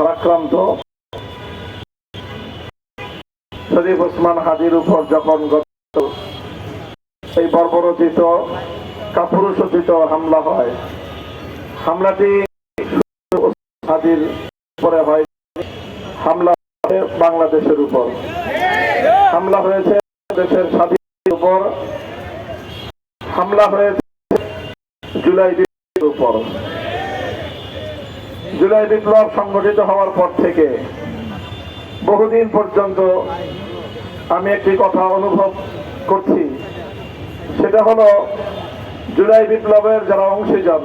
ভারাক্রান্ত শরীফ ওসমান হাজির উপর যখন এই বর্বরচিত, কাপুরুষোচিত হামলা হয়, হামলাটি হাজির উপরে হয়। হামলা বাংলাদেশের উপর। হামলা হয়েছে দেশের স্বাধীনতার উপর। হামলা হয়েছে জুলাই উপর। জুলাই বিপ্লব সংগঠিত হওয়ার পর থেকে বহুদিন পর্যন্ত আমি একটি কথা অনুভব করছি। সেটা হলো, জুলাই বিপ্লবের যারা অংশীজন,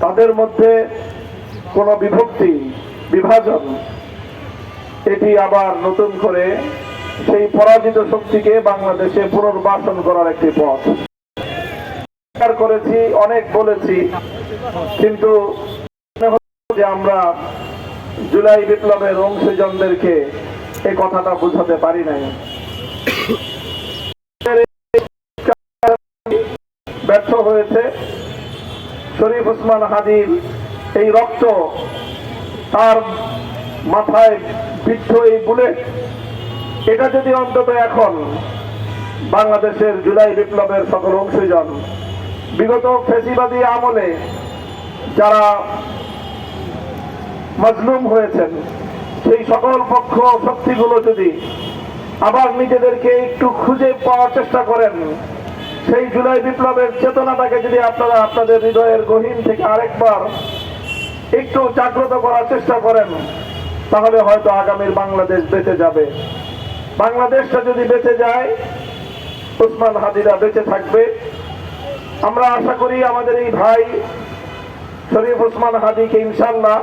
তাদের মধ্যে কোনো বিভক্তি, বিভাজন, এটি আবার নতুন করে সেই পরাজিত শক্তিকে বাংলাদেশে পুনর্বাসন করার একটি পথ। করেছি, অনেক বলেছি, কিন্তু যে আমরা জুলাই বিপ্লবের অংশীজনদেরকে এই কথাটা বুঝাতে পারি নাই। ব্যর্থ হয়েছে। শরীফ ওসমান হাদির এই রক্ত তার মাথায় বিদ্ধ এই বুলেট, এটা যদি অন্তত এখন বাংলাদেশের জুলাই বিপ্লবের সকল অংশীজন, বিগত ফেসিবাদী আমলে যারা মজলুম হয়েছেন। সেই সকল পক্ষ শক্তিগুলো যদি আবার নিজেদেরকে একটু খুঁজে পাওয়ার চেষ্টা করেন, সেই জুলাই বিপ্লবের চেতনাটাকে যদি আপনারা আপনাদের হৃদয়ের গহীন থেকে আরেকবার একটু জাগ্রত করার চেষ্টা করেন, তাহলে হয়তো আগামীর বাংলাদেশ বেঁচে যাবে। বাংলাদেশটা যদি বেঁচে যায়, ওসমান হাদিরা বেঁচে থাকবে। আমরা আশা করি আমাদের এই ভাই শরীফ ওসমান হাদিকে ইনশাল্লাহ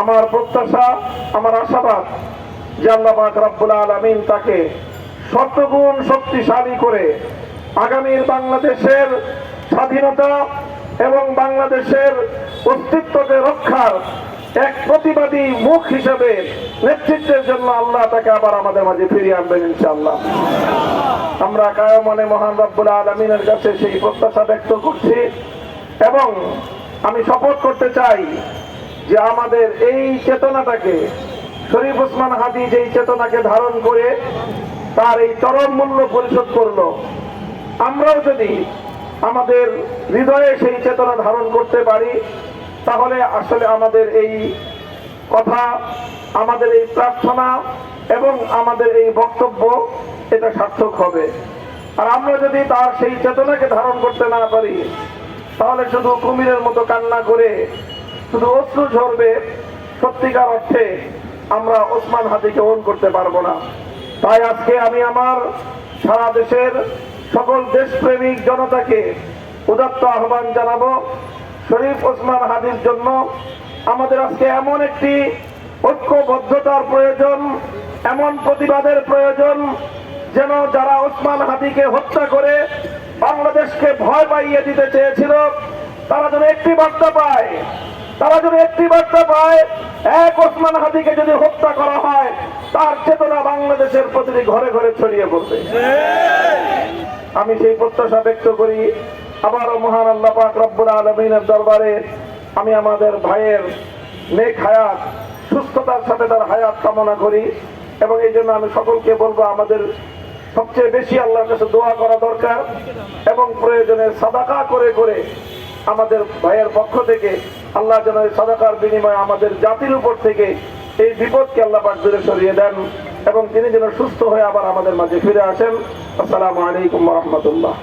আমার প্রত্যাশা, আমার আশাবাদ যে আল্লাহ রব্বুল আলমিন তাকে শতগুণ শক্তিশালী করে আগামীর বাংলাদেশের স্বাধীনতা এবং বাংলাদেশের অস্তিত্বকে রক্ষার এক প্রতিবাদী মুখ হিসেবে নেতৃত্বের জন্য আল্লাহ তাকে আবার আমাদের মাঝে ফিরিয়ে আনবেন ইনশাআল্লাহ। আমরা কায়মনে মহান রব্বুল আলমিনের কাছে সেই প্রত্যাশা ব্যক্ত করছি এবং আমি শপথ করতে চাই যে আমাদের এই চেতনাটাকে, শরীফ ওসমান হাদি যেই চেতনাকে ধারণ করে তার এই চরম মূল্য পরিশোধ করল, আমরাও যদি আমাদের হৃদয়ে সেই চেতনা ধারণ করতে পারি, তাহলে আসলে আমাদের এই কথা, আমাদের এই প্রার্থনা এবং আমাদের এই বক্তব্য, এটা সার্থক হবে। আর আমরা যদি তার সেই চেতনাকে ধারণ করতে না পারি, তাহলে শুধু কুমিরের মতো কান্না করে শুধু অশ্রু ঝরবে সত্যিকার অর্থে আমরা ওসমান হাতিকে ওন করতে পারব না। তাই আজকে আমি আমার সারা দেশের সকল দেশপ্রেমিক জনতাকে উদাত্ত আহ্বান জানাব, শরীফ ওসমান হাদির জন্য। আমাদের আজকে এমন একটি ঐক্যবদ্ধতার প্রয়োজন, এমন প্রতিবাদের প্রয়োজন, যেন যারা ওসমান হাদিকে হত্যা করে বাংলাদেশকে ভয় পাইয়ে দিতে চেয়েছিল, তারা যেন একটি বার্তা পায় তারা যদি একটি বার্তা পায়, এক ওসমান হাদিকে যদি হত্যা করা হয়, তার চেতনা বাংলাদেশের প্রতিটি ঘরে ঘরে ছড়িয়ে পড়বে। আমি সেই প্রত্যাশা ব্যক্ত করি, আবারও মহান আল্লাহ পাক রব্বুল আলমিনের দরবারে আমি আমাদের ভাইয়ের নেক হায়াত, সুস্থতার সাথে তার হায়াত কামনা করি এবং এই জন্য আমি সকলকে বলব, আমাদের সবচেয়ে বেশি আল্লাহর কাছে দোয়া করা দরকার এবং প্রয়োজনে সাদাকা করে করে আমাদের ভাইয়ের পক্ষ থেকে আল্লাহ যেন এই সদাকার বিনিময়ে আমাদের জাতির উপর থেকে এই বিপদকে আল্লাহ পাক দূরে সরিয়ে দেন এবং তিনি যেন সুস্থ হয়ে আবার আমাদের মাঝে ফিরে আসেন। আসসালামু আলাইকুম রহমতুল্লাহ।